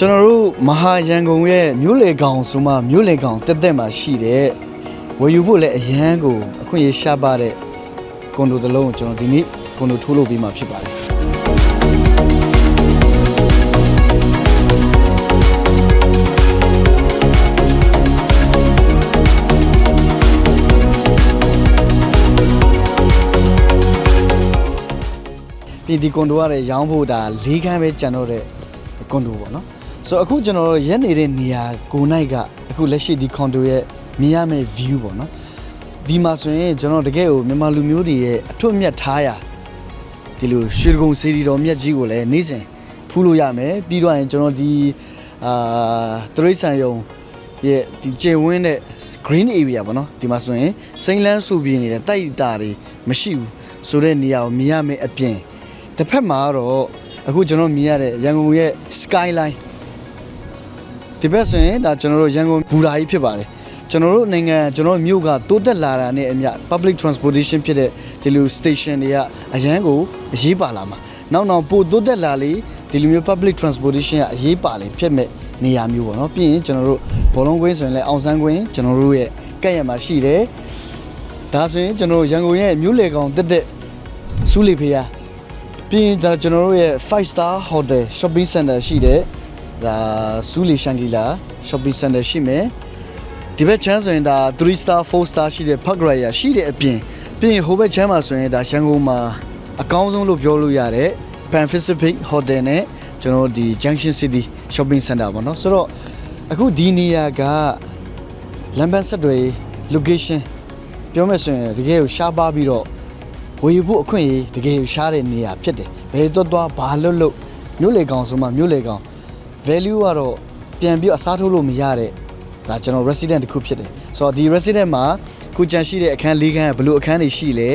ကျွန်တော်တို့မဟာရန်ကုန်ရဲ့မြို့လေကောင်ဆိုမှမြို့လေကောင်တက်တက်မှာရှိတဲ့ဝယ်ယူဖို့လည်းအရန်ကိုအခွင့်အရေးရှားပါတဲ့ကွန်ဒိုတစ်လုံးကိုကျွန်တော်ဒီနေ့ကွန်ဒိုထိုးလုပ်ပေးမှာဖြစ်ပါတယ်ပြည်ဒီကွန်ဒိုရတယ်ရောင်းဖို့ဒါ၄ခန်းပဲကျန်တော့တဲ့ကွန်ဒိုပေါ့နော် ဆိုတော့အခုကျွန်တော်တို့ရက်နေတဲ့နေရာကိုနိုင်ကအခုလက်ရှိဒီကွန်ဒိုရဲ့မြင်ရမယ့် view ပေါ့နော်ဒီမှာဆိုရင်ကျွန်တော်တကယ်ကိုမြန်မာလူမျိုးတွေရဲ့အထွတ်အမြတ်ထားရဒီလိုရွှေကုံစီရီတော်မြတ်ကြီးကိုလည်းနေ့စဉ်ဖူးလို့ရမယ်ပြီးတော့ရင်ကျွန်တော်ဒီအာတရိတ်ဆန်ယုံရဲ့ဒီကျေဝင်းတဲ့ green area ပေါ့နော်ဒီမှာဆိုရင်စိမ့်လန်းဆူပြင်းနေတဲ့တိုက်တာတွေမရှိဘူးဆိုတဲ့နေရာကိုမြင်ရမယ်အပြင်တစ်ဖက်မှာတော့အခုကျွန်တော်မြင်ရတဲ့ရန်ကုန်ရဲ့ skyline ဒီဘက်ဆိုရင်ဒါကျွန်တော်တို့ရန်ကုန်ဘူရာကြီးဖြစ်ပါတယ်ကျွန်တော်တို့နိုင်ငံကျွန်တော်တို့မြို့ကတိုးတက်လာတာနဲ့အမျှ public transportation ဖြစ်တဲ့ဒီလို station တွေကအရန်ကိုအရေးပါလာမှာနောက်နောက်ပို့တိုးတက်လာလေဒီလိုမျိုး public transportation ကအရေးပါလေဖြစ်မဲ့နေရာမျိုးပေါ့နော်ပြီးရင်ကျွန်တော်တို့ဘောလုံးကွင်းဆိုရင်လည်းအောင်ဆန်းကွင်းကျွန်တော်တို့ရဲ့ကက်ရမှာရှိတယ်ဒါဆိုရင်ကျွန်တော်တို့ရန်ကုန်ရဲ့မြို့လေကောင်တက်တက်စူးလီဖေးယာပြီးရင်ဒါကျွန်တော်တို့ရဲ့5 star hotel shopping center ရှိတယ် ဒါစူလီရှန်ဂီလာ shopping center ရှိမယ်ဒီဘက်ချမ်းဆိုရင်ဒါ3 star 4 star ရှိတဲ့ park raya ရှိတဲ့အပြင်ပြီးရင်ဟိုဘက်ချမ်းမှာဆိုရင်ဒါရန်ကုန်မှာအကောင်းဆုံးလို့ပြောလို့ရတဲ့ Pan Pacific Hotel နဲ့ကျွန်တော်တို့ဒီ Junction City Shopping Center ပေါ့နော်ဆိုတော့အခုဒီနေရာကလမ်းပန်းဆက်တွေ location ပြောမယ်ဆိုရင်တကယ်ကိုရှားပါပြီးတော့ဝေယူဖို့အခွင့်အရေးတကယ်ရှားတဲ့နေရာဖြစ်တယ်ဘယ်တော့သွားဘာလွတ်လွတ်မြို့လေကောင်ဆိုမှမြို့လေကောင် value ကတော့ပြန်ပြီးအစားထိုးလို့မရတဲ့ဒါကျွန်တော် resident တစ်ခုဖြစ်တယ်ဆိုတော့ဒီ resident မှာခုကြံရှိတဲ့အခန်း၄ခန်းကဘယ်လိုအခန်းတွေရှိလဲ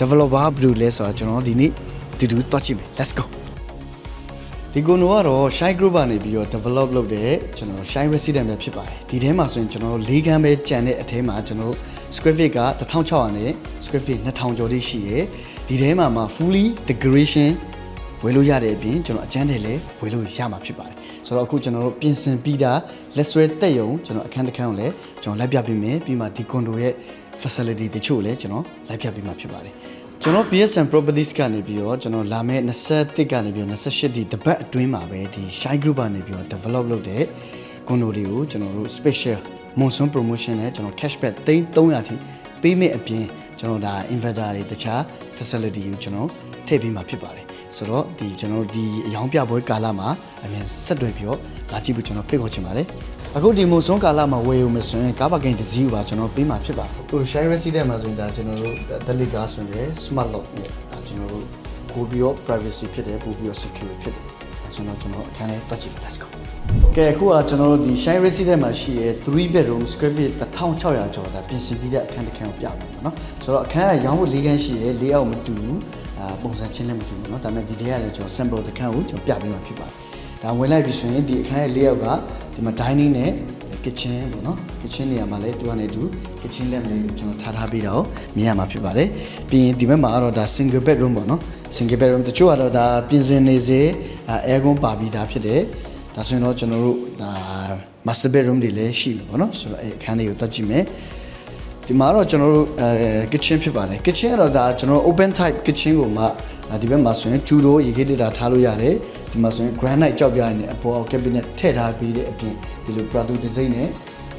developer ဘယ်လိုလဲဆိုတော့ကျွန်တော်ဒီနေ့တူတူတွားကြည့်မယ် let's go ဒီကုနိုကတော့ Shine Group ကနေပြီးတော့ develop လုပ်တဲ့ကျွန်တော် Shine Resident ပဲဖြစ်ပါတယ်ဒီထဲမှာဆိုရင်ကျွန်တော်တို့၄ခန်းပဲကြံတဲ့အထဲမှာကျွန်တော်တို့ square feet က1600နဲ့ square feet 2000ကျော်တိရှိရယ်ဒီထဲမှာမှာ fully decoration ဝယ်လို့ရတဲ့အပြင်ကျွန်တော်အကျန်းတယ်လည်းဝယ်လို့ရမှာဖြစ်ပါတယ်ဆိုတော့အခုကျွန်တော်တို့ပြင်ဆင်ပြီးတာလက်ဆွဲတက်ယုံကျွန်တော်အခန်းတစ်ခန်းကိုလည်းကျွန်တော်လိုက်ပြပေးမယ်ပြီးမှဒီ condo ရဲ့ facility တချို့လည်းကျွန်တော်လိုက်ပြပေးမှာဖြစ်ပါတယ်ကျွန်တော် PSN Properties ကနေပြီးတော့ကျွန်တော်လာမယ့်21ကနေပြီးတော့28ဒီတပတ်အတွင်းမှာပဲဒီ Shine Group ကနေပြီးတော့ develop လုပ်တဲ့ condo တွေကိုကျွန်တော်တို့ special monsoon promotion နဲ့ကျွန်တော် cashback 300ထိပေးမယ့်အပြင်ကျွန်တော်ဒါ inverter တွေတခြား facility ကိုကျွန်တော်ထည့်ပေးမှာဖြစ်ပါတယ် ဆိုတော့ဒီကျွန်တော်ဒီအယောင်ပြပွဲကာလမှာအမြန်ဆက်တွဲပြီးတော့လာကြည့်ဖို့ကျွန်တော်ဖိတ်ခေါ်ချင်ပါတယ်အခုဒီမိုဆွန်ကာလမှာဝယ်ယူမယ်ဆိုရင်ကားပါကင်တစ်စီးကိုပါကျွန်တော်ပေးမှာဖြစ်ပါတယ်ဟို share resident မှာဆိုရင်ဒါကျွန်တော်တို့ delete ကားဆိုရင် smart lock နဲ့ဒါကျွန်တော်တို့ပို့ပြီးတော့ privacy ဖြစ်တယ်ပို့ပြီးတော့ secure ဖြစ်တယ်ဒါဆိုတော့ကျွန်တော်အခန်းထဲတက်ကြည့် let's go ကဲအခုကကျွန်တော်တို့ဒီ Shine Resident မှာရှိရဲ့3 bedroom square feet 1600ကျော်တာပြင်ဆင်ပြီးတဲ့အခန်းတစ်ခန်းကိုပြမယ်ပေါ့နော်ဆိုတော့အခန်းကရောင်းဖို့၄ခန်းရှိရဲ့၄အောက်မတူဘူးအာ ပုံစံချင်းလည်းမတူဘူးเนาะဒါပေမဲ့ဒီထဲရတယ်ကျွန်တော် sample တစ်ခန်းကိုကျွန်တော်ပြပေးမှာဖြစ်ပါတယ်ဒါဝင်လိုက်ပြီဆိုရင်ဒီအခန်းရဲ့၄အောက်ကဒီမှာ dining နဲ့ kitchen ပေါ့နော် kitchen နေရာမှာလည်းတူကနေတူ kitchen လက်လေးကိုကျွန်တော်ထားထားပြီးတော့မြင်ရမှာဖြစ်ပါတယ်ပြီးရင်ဒီဘက်မှာကတော့ဒါ single bedroom ပေါ့နော် single bedroom တချို့ကတော့ဒါပြင်ဆင်နေစေ aircon ပါပြီးသားဖြစ်တယ်ဒါဆိုရင်တော့ကျွန်တော်တို့ဒါ master bedroom တွေလည်းရှိမှာပေါ့နော်ဆိုတော့အဲအခန်းလေးကိုတွက်ကြည့်မယ် ဒီမှာတော့ကျွန်တော်တို့အဲ kitchen ဖြစ်ပါတယ် kitchen ကတော့ဒါကျွန်တော်တို့ open type kitchen ကိုမှဒါဒီဘက်မှာဆိုရင်2 door ရေခဲတက်တာထားလို့ရတယ်ဒီမှာဆိုရင် granite ကြောက်ပြရနေအပေါ် cabinet ထည့်ထားပြီးတဲ့အပြင်ဒီလို Prado design နဲ့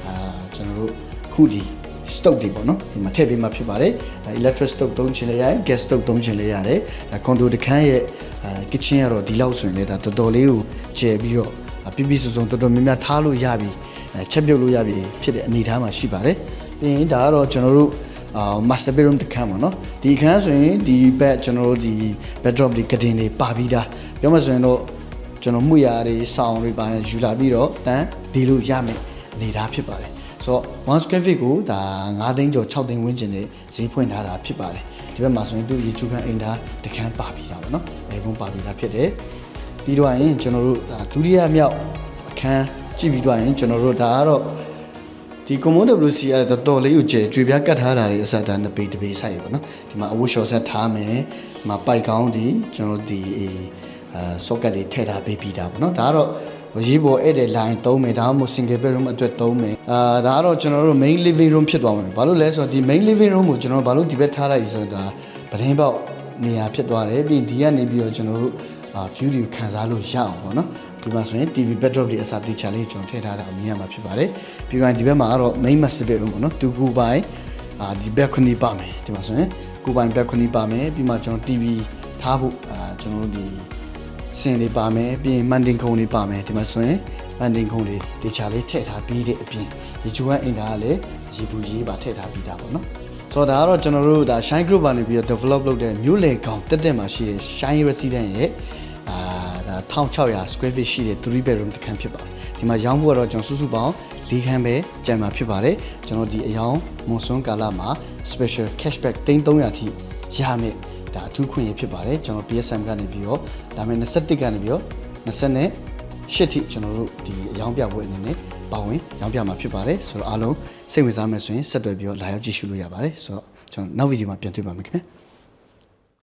အာကျွန်တော်တို့ hoodie stock တွေပေါ့နော်ဒီမှာထည့်ပေးမှဖြစ်ပါတယ်ဒါ electric stock သုံးချင်လည်းရတယ် gas stock သုံးချင်လည်းရတယ်ဒါ condo တစ်ခန်းရဲ့အာ kitchen ကတော့ဒီလောက်ဆိုရင်လည်းဒါတော်တော်လေးကိုကျယ်ပြီးတော့ပြပြစုံစုံတော်တော်များများထားလို့ရပြီအဲချက်ပြုတ်လို့ရပြီဖြစ်တဲ့အနေအထားမှာရှိပါတယ် ပြီးရင်ဒါကတော့ကျွန်တော်တို့အာ master bedroom တစ်ခန်းပေါ့နော်ဒီအခန်းဆိုရင်ဒီဘက်ကျွန်တော်တို့ဒီ bedroom ဒီကတင်တွေပါပြီးသားပြောမှဆိုရင်တော့ကျွန်တော်မှုရတွေစောင်းတွေပါယူလာပြီးတော့တန်းဒီလိုရမယ်အနေအထားဖြစ်ပါတယ်ဆိုတော့ one square feet ကိုဒါ9သိန်းကျော်6သိန်းဝန်းကျင်နဲ့ဈေးဖွင့်ထားတာဖြစ်ပါတယ်ဒီဘက်မှာဆိုရင်သူရေချူခန်းအိမ်သားတစ်ခန်းပါပြီးသားပေါ့နော်အဲကုန်းပါပြီးသားဖြစ်တယ်ပြီးတော့ရင်ကျွန်တော်တို့ဒါဒုတိယမြောက်အခန်းကြည့်ပြီးတော့ရင်ကျွန်တော်တို့ဒါကတော့ ဒီ commode WC ရတော့တော်လေးကိုကျဲကြွေပြားကတ်ထားတာတွေအစဒါနှစ်ပေတစ်ပေဆိုင်ရပါတော့ဒီမှာအဝတ်လျှော်ဆက်ထားမယ်ဒီမှာပိုက်ကောင်းဒီကျွန်တော်ဒီအဲ socket တွေထည့်ထားပေးပြီးသားပေါ့နော်ဒါကတော့ရေးပေါ်ဧည့်သည် line သုံးမယ်ဒါမှမဟုတ် single bedroom အတွက်သုံးမယ်အာဒါကတော့ကျွန်တော်တို့ main living room ဖြစ်သွားမှာဘာလို့လဲဆိုတော့ဒီ main living room ကိုကျွန်တော်ဘာလို့ဒီဘက်ထားလိုက်လဲဆိုတော့ဒါပဒင်းပေါက်နေရာဖြစ်သွားတယ်ပြီးရင်ဒီကနေပြီးတော့ကျွန်တော်တို့အာ view တွေခံစားလို့ရအောင်ပေါ့နော် ဒီမှာဆိုရင် TV backdrop တွေအစားတေချာလေးကျွန်တော်ထည့်ထားတာမြင်ရမှာဖြစ်ပါတယ်ပြီးတော့ဒီဘက်မှာကတော့ main master bedroom ပေါ့နော်တူကူပိုင်းအာဒီ balcony ပါမယ်ဒီမှာဆိုရင်ကိုပိုင် balcony ပါမယ်ပြီးမှကျွန်တော် TV ထားဖို့အာကျွန်တော်တို့ဒီစင်တွေပါမယ်ပြီးရင်မန်တင်ခုံတွေပါမယ်ဒီမှာဆိုရင်မန်တင်ခုံတွေတေချာလေးထည့်ထားပြီးတဲ့အပြင်ရေချိုးကအင်တာကလည်းရေဘူးရေးပါထည့်ထားပြီးသားပေါ့နော်ဆိုတော့ဒါကတော့ကျွန်တော်တို့ဒါ Shine Group ကနေပြီးတော့ develop လုပ်တဲ့မြို့လေကောင်တက်တက်မှာရှိတဲ့ Shine Resident ရဲ့အာဒါ 1600 square feet ရှိတဲ့3 bedroom တစ်ခန်းဖြစ်ပါတယ်ဒီမှာရောင်းဖို့ကတော့ကျွန်တော်စုစုပေါင်း၄ခန်းပဲကြံမှာဖြစ်ပါတယ်ကျွန်တော်ဒီအယောင်မွန်ဆွန်းကာလမှာ special cashback 300ထိရမယ်ဒါအထူးခွင့်ရဖြစ်ပါတယ်ကျွန်တော် PSM ကနေပြီးတော့ဒါမဲ့21ကနေပြီးတော့20နဲ့ရှစ်ထိကျွန်တော်တို့ဒီအယောင်ပြပွဲအနေနဲ့ပါဝင်ရောင်းပြမှာဖြစ်ပါတယ်ဆိုတော့အားလုံးစိတ်ဝင်စားမယ်ဆိုရင်ဆက်သွယ်ပြီးတော့လာရောက်ကြည့်ရှုလို့ရပါတယ်ဆိုတော့ကျွန်တော်နောက်ဗီဒီယိုမှာပြန်တွေ့ပါမယ်ခင်ဗျာ